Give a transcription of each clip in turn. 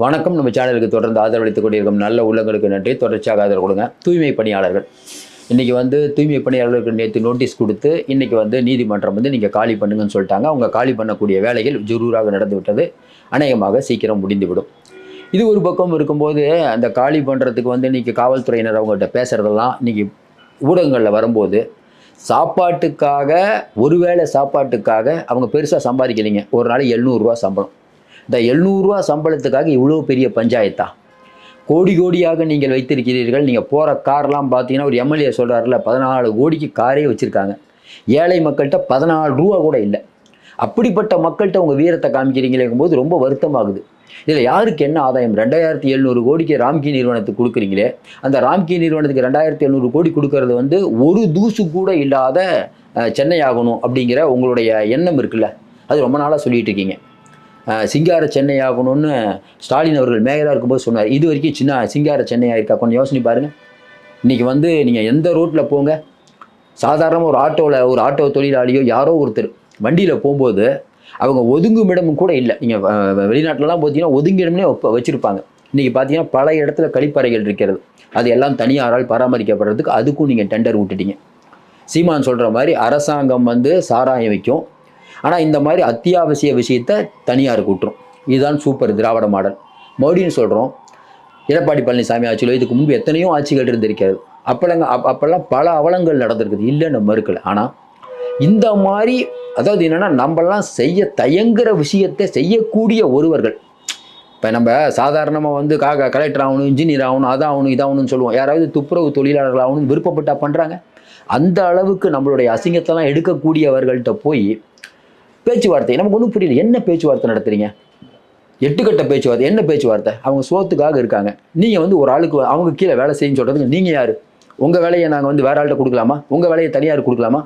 வணக்கம். நம்ம சேனலுக்கு தொடர்ந்து ஆதரவளித்துக் கொண்டிருக்கும் நல்ல உள்ளங்களுக்கு நன்றி. தொடர்ச்சியாக ஆதரவு கொடுங்க. தூய்மை பணியாளர்கள். இன்றைக்கி வந்து தூய்மை பணியாளர்களுக்கு நேற்று நோட்டீஸ் கொடுத்து இன்றைக்கி வந்து நீதிமன்றம் வந்து நீங்கள் காலி பண்ணுங்கன்னு சொல்லிட்டாங்க. அவங்க காலி பண்ணக்கூடிய வேலைகள் ஜுரூராக நடந்துவிட்டது. அநேகமாக சீக்கிரம் முடிந்துவிடும். இது ஒரு பக்கம் இருக்கும்போது அந்த காலி பண்ணுறதுக்கு வந்து இன்றைக்கி காவல்துறையினர் அவங்கள்ட்ட பேசுகிறதெல்லாம் இன்றைக்கி ஊடகங்களில் வரும்போது சாப்பாட்டுக்காக ஒருவேளை சாப்பாட்டுக்காக அவங்க பெருசாக சம்பாதிக்கலைங்க. ஒரு நாளைக்கு எழுநூறுரூவா சம்பளம். இந்த எழுநூறுரூவா சம்பளத்துக்காக இவ்வளோ பெரிய பஞ்சாயத்தா? கோடி கோடியாக நீங்கள் வைத்திருக்கிறீர்கள். நீங்கள் போகிற கார்லாம் பார்த்தீங்கன்னா ஒரு எம்எல்ஏ சொல்கிறாருல பதினாலு கோடிக்கு காரே வச்சுருக்காங்க. ஏழை மக்கள்கிட்ட பதினாலு ரூபா கூட இல்லை. அப்படிப்பட்ட மக்கள்கிட்ட உங்கள் வீரத்தை காமிக்கிறீங்களேங்கும் போது ரொம்ப வருத்தமாகுது. இதில் யாருக்கு என்ன ஆதாயம்? ரெண்டாயிரத்தி எழுநூறு கோடிக்கு ராம்கி நிறுவனத்துக்கு கொடுக்குறீங்களே அந்த ராம்கி நிறுவனத்துக்கு ரெண்டாயிரத்தி எழுநூறு கோடி கொடுக்கறது வந்து ஒரு தூசு கூட இல்லாத சென்னை ஆகணும் அப்படிங்கிற உங்களுடைய எண்ணம் இருக்குல்ல? அது ரொம்ப நாளாக சொல்லிகிட்டு இருக்கீங்க. சிங்கார சென்னை ஆகணும்னு ஸ்டாலின் அவர்கள் மேயராக இருக்கும்போது சொன்னார். இது வரைக்கும் சின்ன சிங்கார சென்னையாக இருக்கா கொஞ்சம் யோசனை பாருங்கள் இன்றைக்கி வந்து நீங்கள் எந்த ரோட்டில் போங்க? சாதாரணமாக ஒரு ஆட்டோவில் ஒரு ஆட்டோ தொழிலாளியோ யாரோ ஒருத்தர் வண்டியில் போகும்போது அவங்க ஒதுங்கும் இடமும் கூட இல்லை. நீங்கள் வெளிநாட்டிலலாம் பார்த்தீங்கன்னா ஒதுங்கிடம்னே வைப்ப வச்சுருப்பாங்க. இன்றைக்கி பார்த்தீங்கன்னா பல இடத்துல கழிப்பறைகள் இருக்கிறது. அது எல்லாம் தனியாரால் பராமரிக்கப்படுறதுக்கு அதுக்கும் நீங்கள் டெண்டர் விட்டுட்டீங்க சீமான் சொல்கிற மாதிரி அரசாங்கம் வந்து சாராயம் வைக்கும். ஆனால் இந்த மாதிரி அத்தியாவசிய விஷயத்தை தனியார் கூட்டுரும். இதுதான் சூப்பர் திராவிட மாடல். மறுபடியும் சொல்கிறோம் எடப்பாடி பழனிசாமி ஆட்சியில் இதுக்கு முன்பு எத்தனையோ ஆட்சிகள் இருந்திருக்கிறது அப்பலங்க அப் அப்போல்லாம் பல அவலங்கள் நடந்திருக்குது. இல்லைன்னு மறுக்கலை ஆனால் இந்த மாதிரி அதாவது என்னென்னா நம்மலாம் செய்ய தயங்குற விஷயத்தை செய்யக்கூடிய ஒருவர்கள். இப்போ நம்ம சாதாரணமாக வந்து காக கலெக்டர் ஆகணும் இன்ஜினியர் ஆகணும் அதாகணும் இதாகணும்னு சொல்லுவோம். யாராவது துப்புரவு தொழிலாளர்கள் ஆகணும்னு விருப்பப்பட்டா பண்ணுறாங்க அந்த அளவுக்கு நம்மளுடைய அசிங்கத்தெல்லாம் எடுக்கக்கூடியவர்கள்ட்ட போய் பேச்சுவார்த்தை. நமக்கு ஒன்றும் புரியல. என்ன பேச்சுவார்த்தை நடத்துறீங்க? எட்டுக்கட்ட பேச்சுவார்த்தை. என்ன பேச்சுவார்த்தை? அவங்க சோத்துக்காக இருக்காங்க. நீங்கள் வந்து ஒரு ஆளுக்கு அவங்க கீழே வேலை செய்யுன்னு சொல்கிறதுக்கு நீங்கள் யார்? உங்கள் வேலையை நாங்கள் வந்து வேற ஆள்கிட்ட கொடுக்கலாமா? உங்கள் வேலையை தனியார் கொடுக்கலாமா?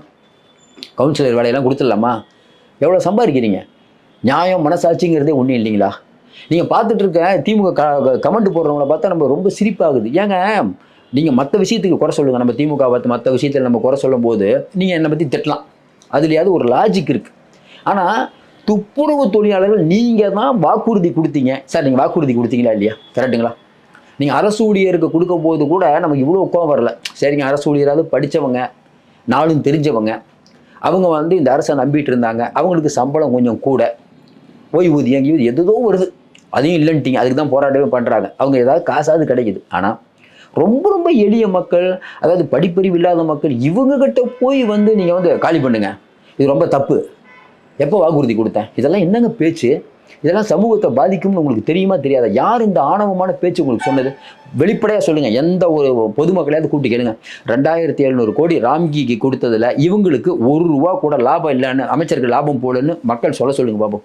கவுன்சிலர் வேலையெல்லாம் கொடுத்துடலாமா? எவ்வளோ சம்பாதிக்கிறீங்க? நியாயம் மனசாட்சிங்கிறதே ஒன்றும் இல்லைங்களா? நீங்கள் பார்த்துட்டு இருக்க திமுக க கமெண்ட் போடுறவங்கள பார்த்தா நம்ம ரொம்ப சிரிப்பாகுது. ஏங்க நீங்கள் மற்ற விஷயத்துக்கு குறை சொல்லுங்கள் நம்ம திமுக பார்த்து மற்ற விஷயத்தில் நம்ம குறை சொல்லும்போது நீங்கள் என்னை பற்றி திட்டலாம். அதுலையாவது ஒரு லாஜிக் இருக்குது ஆனால் துப்புரவு தொழிலாளர்கள் நீங்கள் தான் வாக்குறுதி கொடுத்தீங்க. சார் நீங்கள் வாக்குறுதி கொடுத்தீங்களா இல்லையா? கரெக்டுங்களா நீங்கள் அரசு ஊழியருக்கு கொடுக்கும்போது கூட நமக்கு இவ்வளோ கோவம் வரல. சரிங்க அரசு ஊழியராவது படித்தவங்க நாளும் தெரிஞ்சவங்க அவங்க வந்து இந்த அரசை நம்பிட்டு இருந்தாங்க. அவங்களுக்கு சம்பளம் கொஞ்சம் கூட. ஓய்வூதியம் இது எதுதோ வருது அதையும் இல்லைன்ட்டீங்க. அதுக்கு தான் போராட்டமே பண்ணுறாங்க அவங்க ஏதாவது காசாவது கிடைக்குது. ஆனால் ரொம்ப ரொம்ப எளிய மக்கள் அதாவது படிப்பறிவு இல்லாத மக்கள் இவங்ககிட்ட போய் வந்து நீங்கள் வந்து காலி பண்ணுங்க. இது ரொம்ப தப்பு. எப்போ வாக்குறுதி கொடுத்தேன்? இதெல்லாம் என்னங்க பேச்சு? இதெல்லாம் சமூகத்தை பாதிக்கும்னு உங்களுக்கு தெரியுமா தெரியாதா? யார் இந்த ஆணவமான பேச்சு உங்களுக்கு சொன்னது? வெளிப்படையாக சொல்லுங்கள் எந்த ஒரு பொதுமக்களையாவது கூப்பிட்டு கேளுங்க. ரெண்டாயிரத்தி எழுநூறு கோடி ராம்கிக்கு கொடுத்ததில் இவங்களுக்கு ஒரு ரூபா கூட லாபம் இல்லைன்னு அமைச்சருக்கு லாபம் போலன்னு மக்கள் சொல்ல சொல்லுங்கள் பாபு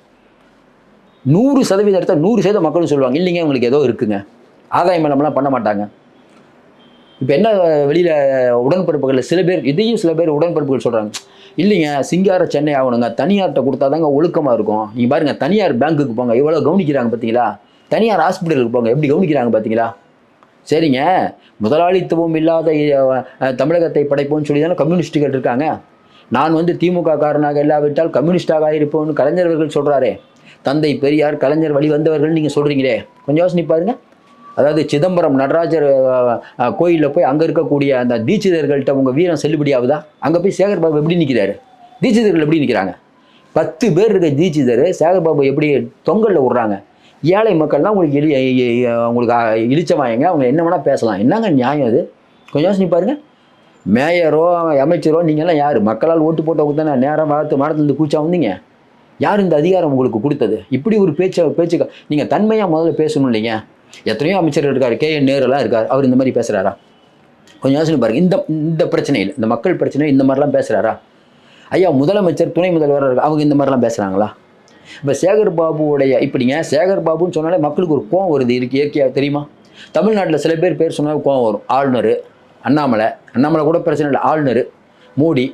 நூறு சதவீத நூறு சதவீத மக்களும் சொல்லுவாங்க. இல்லைங்க உங்களுக்கு ஏதோ இருக்குங்க. ஆதாயம் இல்லாமலாம் பண்ண மாட்டாங்க. இப்போ என்ன வெளியில் உடன்பிறப்புகள் சில பேர் இதையும் சில பேர் உடன்பிறப்புகள் சொல்கிறாங்க இல்லைங்க சிங்கார சென்னை ஆகணுங்க. தனியார்கிட்ட கொடுத்தாதாங்க ஒழுக்கமாக இருக்கும். நீங்கள் பாருங்கள் தனியார் பேங்க்குக்கு போங்க. எவ்வளோ கவனிக்கிறாங்க பார்த்தீங்களா தனியார் ஹாஸ்பிட்டலுக்கு போங்க. எப்படி கவனிக்கிறாங்க பார்த்தீங்களா சரிங்க. முதலாளித்துவம் இல்லாத தமிழகத்தை படைப்போம்னு சொல்லி தானே கம்யூனிஸ்ட்டுகள் இருக்காங்க. நான் வந்து திமுக காரனாக இல்லாவிட்டால் கம்யூனிஸ்டாக இருப்போம்னு கலைஞர்கள் சொல்கிறாரே தந்தை பெரியார் கலைஞர் வழி வந்தவர்கள் நீங்கள் சொல்கிறீங்களே கொஞ்சம் யோசனை பாருங்கள் அதாவது சிதம்பரம் நடராஜர் கோயிலில் போய் அங்கே இருக்கக்கூடிய அந்த தீட்சிதர்கள்ட்ட உங்கள் வீரம் செல்லுபடி ஆகுதா? அங்கே போய் சேகர் பாபு எப்படி நிற்கிறாரு தீட்சிதர்கள் எப்படி நிற்கிறாங்க பத்து பேர் இருக்க தீட்சிதர் சேகர் பாபு எப்படி தொங்கலில் விட்றாங்க? ஏழை மக்கள்லாம் உங்களுக்கு எளி உங்களுக்கு அ, அவங்க என்ன வேணால் பேசலாம். என்னங்க நியாயம் அது? கொஞ்சம் யோசனை பாருங்க. மேயரோ அமைச்சரோ நீங்கள்லாம் யார்? மக்களால் ஓட்டு போட்டவங்க தானே. நேரம் வளர்த்து மரத்துலேருந்து கூச்சா வந்தீங்க? யார் இந்த அதிகாரம் உங்களுக்கு கொடுத்தது? இப்படி ஒரு பேச்சை பேச்சு நீங்கள் தன்மையாக முதல்ல பேசணும் இல்லைங்க. எத்தனையோ அமைச்சர்கள் இருக்கார். கே. என். நேருலாம் இருக்கார். அவர் இந்த மாதிரி பேசுகிறாரா கொஞ்சம் யோசனை பாருங்க. இந்த இந்த பிரச்சனையில் இந்த மக்கள் பிரச்சனை இந்த மாதிரிலாம் பேசுகிறாரா ஐயா முதலமைச்சர் துணை முதல்வர் இருக்கா, அவங்க இந்த மாதிரிலாம் பேசுகிறாங்களா இப்போ சேகர் பாபுவோடைய இப்படிங்க சேகர் பாபுன்னு சொன்னாலே மக்களுக்கு ஒரு கோவம் வருது. இருக்கு இயற்கையாக தெரியுமா? தமிழ்நாட்டில் சில பேர் பேர் சொன்னால் கோவம் வரும். ஆளுநர் அண்ணாமலை அண்ணாமலை கூட பிரச்சனை இல்லை. ஆளுநர் மோடி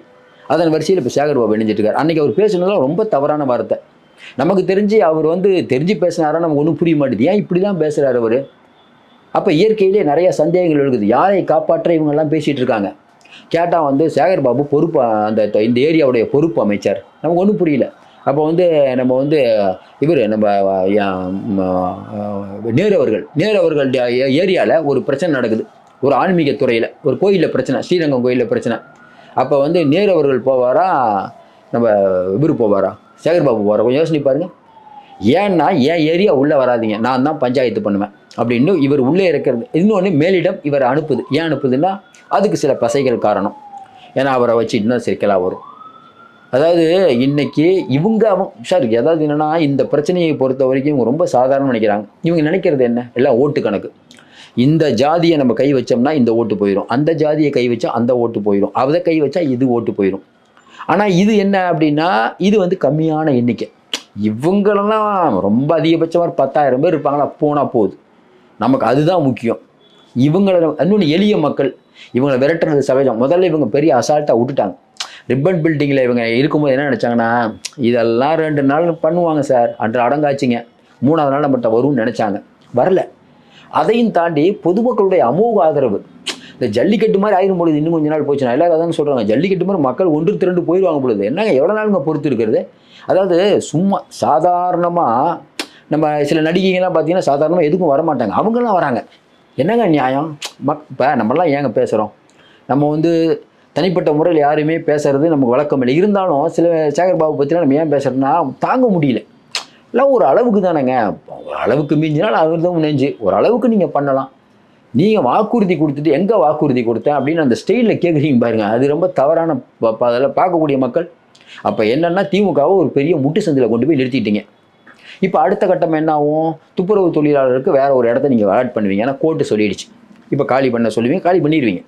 அதன் வரிசையில் இப்போ சேகர் பாபு இணைஞ்சிட்டு இருக்கார். அன்றைக்கி அவர் பேசுனதுலாம் ரொம்ப தவறான வார்த்தை. நமக்கு தெரிஞ்சு அவர் வந்து தெரிஞ்சு பேசினாரா நமக்கு ஒன்றும் புரிய மாட்டேது ஏன் இப்படி தான் பேசுகிறார் அவர்? அப்போ இயற்கையிலே நிறைய சந்தேகங்கள் இருக்குது யாரை காப்பாற்ற இவங்கெல்லாம் பேசிகிட்டு இருக்காங்க? கேட்டால் வந்து சேகர் பாபு பொறுப்பு அந்த இந்த ஏரியாவுடைய பொறுப்பு அமைச்சர். நமக்கு ஒன்றும் புரியல. அப்போ வந்து நம்ம வந்து இவர் நம்ம நேரு அவர்கள் நேரு அவர்கள் ஏரியாவில் ஒரு பிரச்சனை நடக்குது. ஒரு ஆன்மீக துறையில். ஒரு கோயிலில் பிரச்சனை ஸ்ரீரங்கம் கோயிலில் பிரச்சனை. அப்போ வந்து நேரு அவர்கள் போவாரா? நம்ம இவர் போவாரா? சேகர் பாபு போகிற கொஞ்சம் யோசனை பாருங்க. ஏன்னா என் ஏரியா உள்ளே வராதீங்க. நான் தான் பஞ்சாயத்து பண்ணுவேன். அப்படின்னு இவர் உள்ளே இருக்கிறது. இன்னொன்று மேலிடம் இவர் அனுப்புது. ஏன் அனுப்புதுன்னா அதுக்கு சில பசைகள் காரணம். ஏன்னா அவரை வச்சு இன்னும் சிக்கலாக வரும். அதாவது இன்னைக்கு இவங்க அவங்க சார் ஏதாவது என்னன்னா இந்த பிரச்சனையை பொறுத்த வரைக்கும் இவங்க ரொம்ப சாதாரணம் நினைக்கிறாங்க. இவங்க நினைக்கிறது என்ன? எல்லாம் ஓட்டு கணக்கு. இந்த ஜாதியை நம்ம கை வச்சோம்னா இந்த ஓட்டு போயிடும் அந்த ஜாதியை கை வச்சா அந்த ஓட்டு போயிடும் அதை கை வச்சா இது ஓட்டு போயிடும் ஆனால் இது என்ன அப்படின்னா இது வந்து கம்மியான எண்ணிக்கை. இவங்களெல்லாம் ரொம்ப அதிகபட்சமாக ஒரு பத்தாயிரம் பேர் இருப்பாங்களா? போனால் போகுது. நமக்கு அதுதான் முக்கியம். இவங்கள இன்னொன்று எளிய மக்கள் இவங்களை விரட்டுறது சகஜம். முதல்ல இவங்க பெரிய அசால்ட்டாக விட்டுட்டாங்க. ரிப்பன் பில்டிங்கில் இவங்க இருக்கும்போது என்ன நினச்சாங்கன்னா இதெல்லாம் ரெண்டு நாள் பண்ணுவாங்க சார். அன்று அடங்காச்சிங்க. மூணாவது நாள் நம்மகிட்ட வரும்னு நினச்சாங்க. வரல. அதையும் தாண்டி பொதுமக்களுடைய அமோக ஆதரவு. இந்த ஜல்லிக்கட்டு மாதிரி ஆயிரும் பொழுது இன்னும் கொஞ்ச நாள் போச்சுன்னா எல்லாரும் அதான் சொல்கிறாங்க ஜல்லிக்கட்டு மாதிரி மக்கள் ஒன்று திரண்டு போயிடுவாங்க பொழுது. என்னங்க எவ்வளோ நாளுங்க பொறுத்து இருக்கிறது? அதாவது சும்மா சாதாரணமாக நம்ம சில நடிகைகள்லாம் பார்த்தீங்கன்னா சாதாரணமாக எதுக்கும் வர மாட்டாங்க வராங்க. என்னங்க நியாயம்? மக் இப்போ நம்மலாம் ஏங்க பேசுகிறோம் நம்ம வந்து தனிப்பட்ட முறையில் யாருமே பேசுறது நமக்கு வழக்கம் இல்லை. இருந்தாலும் சில சேகர் பாபு பற்றிலாம் நம்ம ஏன் பேசுகிறோன்னா தாங்க முடியல. எல்லாம் ஒரு அளவுக்கு தானேங்க. ஒரு அளவுக்கு மீஞ்சினால் அவர் தான் நெஞ்சு. ஒரு அளவுக்கு நீங்கள் பண்ணலாம். நீங்கள் வாக்குறுதி கொடுத்துட்டு எங்கே வாக்குறுதி கொடுத்தேன் அப்படின்னு அந்த ஸ்டைலில் கேட்குறீங்க பாருங்கள் அது ரொம்ப தவறான ப- அதில் பார்க்கக்கூடிய மக்கள். அப்போ என்னென்னா திமுகவை ஒரு பெரிய முட்டு சந்தில் கொண்டு போய் நிறுத்திட்டீங்க. இப்போ அடுத்த கட்டம் என்ன ஆகும் துப்புரவு தொழிலாளருக்கு வேற ஒரு இடத்த நீங்கள் அலாட் பண்ணுவீங்க. ஏன்னா கோர்ட்டு சொல்லிடுச்சு. இப்போ காலி பண்ண சொல்லுவீங்க காலி பண்ணிடுவீங்க.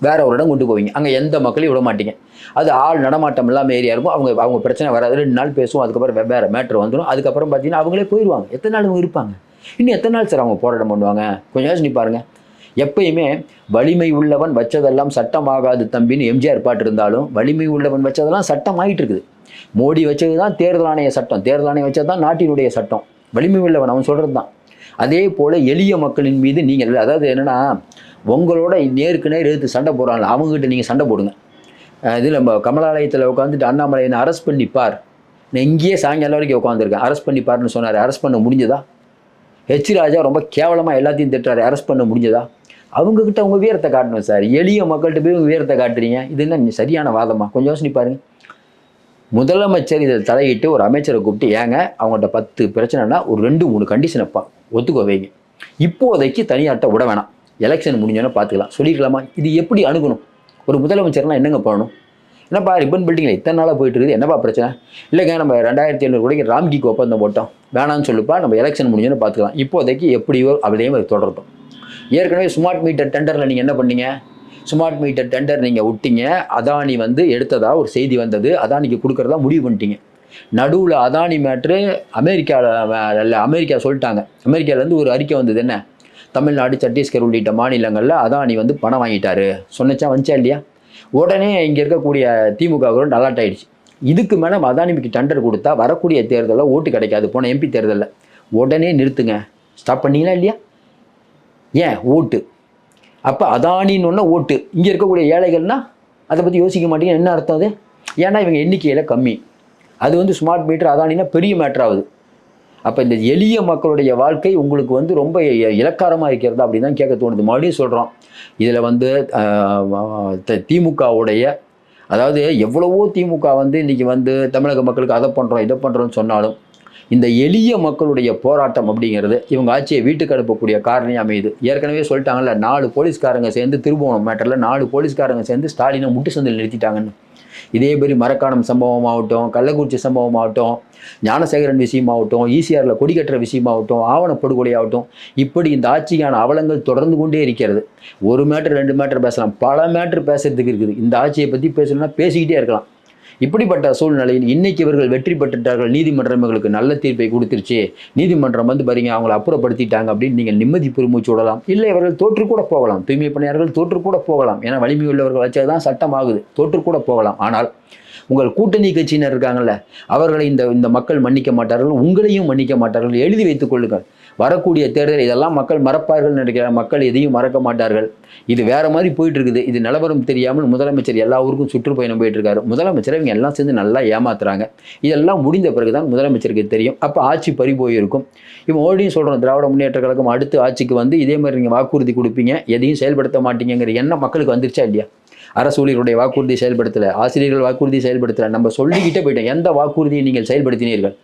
வேற ஒரு இடம் கொண்டு போவீங்க. அங்கே எந்த மக்களையும் விட மாட்டீங்க. அது ஆள் நடமாட்டம் இல்லாமல் ஏரியா இருக்கும். அவங்க அவங்க பிரச்சனை வராது. ரெண்டு நாள் பேசுவோம். அதுக்கப்புறம் வெவ்வேறு மேட்ரு வந்துடும் அதுக்கப்புறம் பார்த்தீங்கன்னா அவங்களே போயிடுவாங்க எத்தனை நாள் இருப்பாங்க? இன்னும் எத்தனை நாள் சார் அவங்க போராட்டம் பண்ணுவாங்க? கொஞ்சம் யோசனை பாருங்கள் எப்பயுமே வலிமை உள்ளவன் வச்சதெல்லாம் சட்டமாகாது தம்பின்னு எம்ஜிஆர் பாட்டு இருந்தாலும் வலிமை உள்ளவன் வச்சதெல்லாம் சட்டம் ஆகிட்டு இருக்குது மோடி வச்சது தான் தேர்தல் ஆணைய சட்டம். தேர்தல் ஆணையம் வச்சது தான் நாட்டினுடைய சட்டம். வலிமை உள்ளவன் அவன் சொல்கிறது தான் அதே போல் எளிய மக்களின் மீது நீங்கள் அதாவது என்னென்னா உங்களோட நேருக்கு நேர் எடுத்து சண்டை போடுறாங்களா அவங்ககிட்ட நீங்கள் சண்டை போடுங்க. இதில் நம்ம கமலாலயத்தில் உட்காந்துட்டு அண்ணாமலை என்ன அரெஸ்ட் பண்ணிப்பார் நான் இங்கேயே சாயங்காலம் வரைக்கும் உட்காந்துருக்கேன் அரெஸ்ட் பண்ணிப்பார்னு சொன்னார். அரெஸ்ட் பண்ண முடிஞ்சதா? ஹெச் ராஜா ரொம்ப கேவலமாக எல்லாத்தையும் திட்டுறாரு. அரெஸ்ட் பண்ண முடிஞ்சதா? அவங்கக்கிட்ட அவங்க வீரத்தை காட்டணும் சார். எளிய மக்கள்கிட்ட போய் உங்கள் வீரத்தை காட்டுறீங்க. இது என்ன சரியான வாதமா? கொஞ்சம் யோசனை பாருங்க. முதலமைச்சர் இதில் தலையிட்டு ஒரு அமைச்சரை கூப்பிட்டு ஏங்க அவங்கள்ட்ட பத்து பிரச்சனைனா ஒரு ரெண்டு மூணு கண்டிஷனை பா வைங்க. இப்போதைக்கு தனியார்ட்ட விட வேணாம். எலெக்ஷன் முடிஞ்சோன்னே பார்த்துக்கலாம் சொல்லிக்கலாமா இது எப்படி அணுகணும்? ஒரு முதலமைச்சர்னா என்னங்க பண்ணணும்? என்னப்பா ரிப்பன் பில்டிங்கில் இத்தனை நாளாக போயிட்டு இருக்குது என்னப்பா பிரச்சனை? இல்லைங்க நம்ம ரெண்டாயிரத்தி ஐநூறு கோடிக்கு ராம்கிக்கு ஒப்பந்தம் போட்டோம். வேணாம்னு சொல்லுப்பா நம்ம எலெக்ஷன் முடிஞ்சோன்னு பார்த்துக்கலாம். இப்போதைக்கு எப்படியோ அப்படியே அது தொடரட்டும் ஏற்கனவே ஸ்மார்ட் மீட்டர் டெண்டரில் நீங்கள் என்ன பண்ணீங்க? ஸ்மார்ட் மீட்டர் டெண்டர் நீங்கள் விட்டீங்க. அதானி வந்து எடுத்ததா? ஒரு செய்தி வந்தது. அதானிக்கு கொடுக்குறதா முடிவு பண்ணிட்டீங்க. நடுவில் அதானி மேட்ரு அமெரிக்காவில் அமெரிக்கா சொல்லிட்டாங்க. அமெரிக்காவிலேருந்து ஒரு அறிக்கை வந்தது என்ன? தமிழ்நாடு சத்தீஸ்கர் உள்ளிட்ட மாநிலங்களில் அதானி வந்து பணம் வாங்கிட்டாரு. சொன்னச்சா வந்துச்சா இல்லையா? உடனே இங்கே இருக்கக்கூடிய திமுக கவர்மெண்ட் அலர்ட் ஆயிடுச்சு. இதுக்கு மேலே அதானிக்கு டெண்டர் கொடுத்தா வரக்கூடிய தேர்தலில் ஓட்டு கிடைக்காது. போன எம்பி தேர்தலில். உடனே நிறுத்துங்க. ஸ்டாப் பண்ணீங்களா இல்லையா? ஏன்? ஓட்டு. அப்போ அதானின்னு ஒன்று ஓட்டு. இங்கே இருக்கக்கூடிய ஏழைகள்னா அதை பற்றி யோசிக்க மாட்டீங்க. என்ன அர்த்தம் அது? ஏன்னா இவங்க எண்ணிக்கையில் கம்மி. அது வந்து ஸ்மார்ட் மீட்டர் அதானின்னா பெரிய மேட்ரு ஆகுது. அப்போ இந்த எளிய மக்களுடைய வாழ்க்கை உங்களுக்கு வந்து ரொம்ப இலக்காரமாக இருக்கிறதா அப்படின்னு தான் கேட்க தோணுது. மறுபடியும் சொல்கிறோம் இதில் வந்து த- திமுகவுடைய அதாவது எவ்வளவோ திமுக வந்து இன்றைக்கி வந்து தமிழக மக்களுக்கு அதை பண்ணுறோம் இதை பண்ணுறோம்னு சொன்னாலும் இந்த எளிய மக்களுடைய போராட்டம் அப்படிங்கிறது இவங்க ஆட்சியை வீட்டுக்கு அனுப்பக்கூடிய காரணம் அமையுது. ஏற்கனவே சொல்லிட்டாங்கல்ல நாலு போலீஸ்காரங்க சேர்ந்து திருபுவனம் மேட்டரில் நாலு போலீஸ்காரங்க சேர்ந்து ஸ்டாலினை முட்டு சந்தில் நிறுத்திட்டாங்கன்னு. இதே மாதிரி மரக்காணம் சம்பவமாகட்டும் கள்ளக்குறிச்சி சம்பவம் ஆகட்டும் ஞானசேகரன் விஷயமாகட்டும் ஈசிஆரில் கொடி கட்டுற விஷயமாகட்டும் ஆவணப்படுகொலை ஆகட்டும் இப்படி இந்த ஆட்சிக்கான அவலங்கள் தொடர்ந்து கொண்டே இருக்கிறது. ஒரு மேட்டர் ரெண்டு மேட்டர் பேசலாம். பல மேட்ரு பேசுறதுக்கு இருக்குது. இந்த ஆட்சியை பற்றி பேசணும்னா பேசிக்கிட்டே இருக்கலாம். இப்படிப்பட்ட சூழ்நிலையில் இன்னைக்கு இவர்கள் வெற்றி பெற்றுட்டார்கள் நீதிமன்றம் இவங்களுக்கு நல்ல தீர்ப்பை கொடுத்துருச்சு. நீதிமன்றம் வந்து பாருங்க அவங்களை அப்புறப்படுத்திட்டாங்க அப்படின்னு நீங்கள் நிம்மதி பெருமூச்சு விடலாம். இல்லை இவர்கள் தோற்று கூட போகலாம். தூய்மை பணியாளர்கள் தோற்று கூட போகலாம். ஏன்னா வலிமை உள்ளவர்கள் வச்சதுதான் சட்டம் ஆகுது. தோற்று கூட போகலாம். ஆனால் உங்கள் கூட்டணி கட்சியினர் இருக்காங்கல்ல அவர்களை இந்த இந்த மக்கள் மன்னிக்க மாட்டார்கள் உங்களையும் மன்னிக்க மாட்டார்கள். எழுதி வைத்துக் கொள்ளுங்கள். வரக்கூடிய தேர்தல் இதெல்லாம் மக்கள் மறப்பார்கள் நினைக்கிறார் மக்கள் எதையும் மறக்க மாட்டார்கள். இது வேற மாதிரி போயிட்டு இருக்குது இது நிலவரம் தெரியாமல் முதலமைச்சர் எல்லா ஊருக்கும் சுற்றுப்பயணம் போயிட்டு இருக்காரு முதலமைச்சரை இவங்க எல்லாம் சேர்ந்து நல்லா ஏமாத்துறாங்க. இதெல்லாம் முடிந்த பிறகுதான் முதலமைச்சருக்கு தெரியும். அப்போ ஆட்சி பறி போயிருக்கும். இப்போ ஓடியும் சொல்கிறோம் திராவிட முன்னேற்ற கழகம் அடுத்து ஆட்சிக்கு வந்து இதே மாதிரி நீங்கள் வாக்குறுதி கொடுப்பீங்க. எதையும் செயல்படுத்த மாட்டீங்கிற எண்ணம் மக்களுக்கு வந்துருச்சா இல்லையா? அரசு ஊழியருடைய வாக்குறுதி செயல்படுத்தலை ஆசிரியர்கள் வாக்குறுதி செயல்படுத்தலை. நம்ம சொல்லிக்கிட்டே போயிட்டோம். எந்த வாக்குறுதியை நீங்கள் செயல்படுத்தினீர்கள்?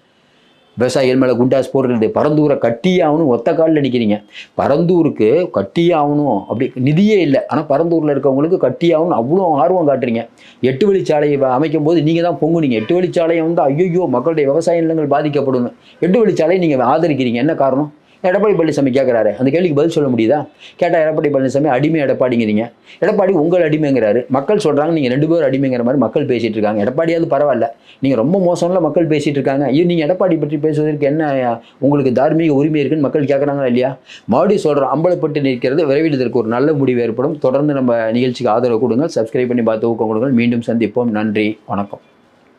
விவசாயிகள் மேலே குண்டாஸ் போடுறது. பரந்தூரை கட்டியே ஆகணும் ஒத்த காலில் நிற்கிறீங்க பரந்தூருக்கு கட்டியே ஆகணும். அப்படி நிதியே இல்லை. ஆனால் பரந்தூரில் இருக்கவங்களுக்கு கட்டியே ஆகணும் அவ்வளோ ஆர்வம் காட்டுறீங்க. எட்டு வழிச்சாலையை வ- அமைக்கும் போது நீங்கள் தான் பொங்குனீங்க. எட்டு வழிச்சாலையை வந்து ஐயோ மக்களுடைய விவசாய நிலங்கள் பாதிக்கப்படும் எட்டு வழிச்சாலையை நீங்கள் ஆதரிக்கிறீங்க. என்ன காரணம்? எடப்பாடி பழனிசாமி கேட்குறாரு அந்த கேள்விக்கு பதில் சொல்ல முடியுதா? கேட்டால் எடப்பாடி பழனிசாமி அடிமை எடப்பாடிங்கிறீங்க. எடப்பாடி உங்கள் அடிமைங்கிறாரு. மக்கள் சொல்கிறாங்க நீங்கள் ரெண்டு பேரும் அடிமைங்கிற மாதிரி மக்கள் பேசிகிட்டு இருக்காங்க. எடப்பாடியாவது பரவாயில்ல. நீங்கள் ரொம்ப மோசம்ல மக்கள் பேசிகிட்டு இருக்காங்க. ஐயோ நீங்கள் எடப்பாடி பற்றி பேசுவதற்கு என்ன உங்களுக்கு தார்மீக உரிமை இருக்குன்னு மக்கள் கேட்குறாங்களா இல்லையா? மறுபடியும் சொல்கிறோம் அம்பலப்பட்டு நிற்கிறது விரைவில் இதற்கு ஒரு நல்ல முடிவு ஏற்படும். தொடர்ந்து நம்ம நிகழ்ச்சிக்கு ஆதரவு கொடுங்க சப்ஸ்கிரைப் பண்ணி பார்த்து ஊக்கம் கொடுங்க மீண்டும் சந்திப்போம். நன்றி. வணக்கம்.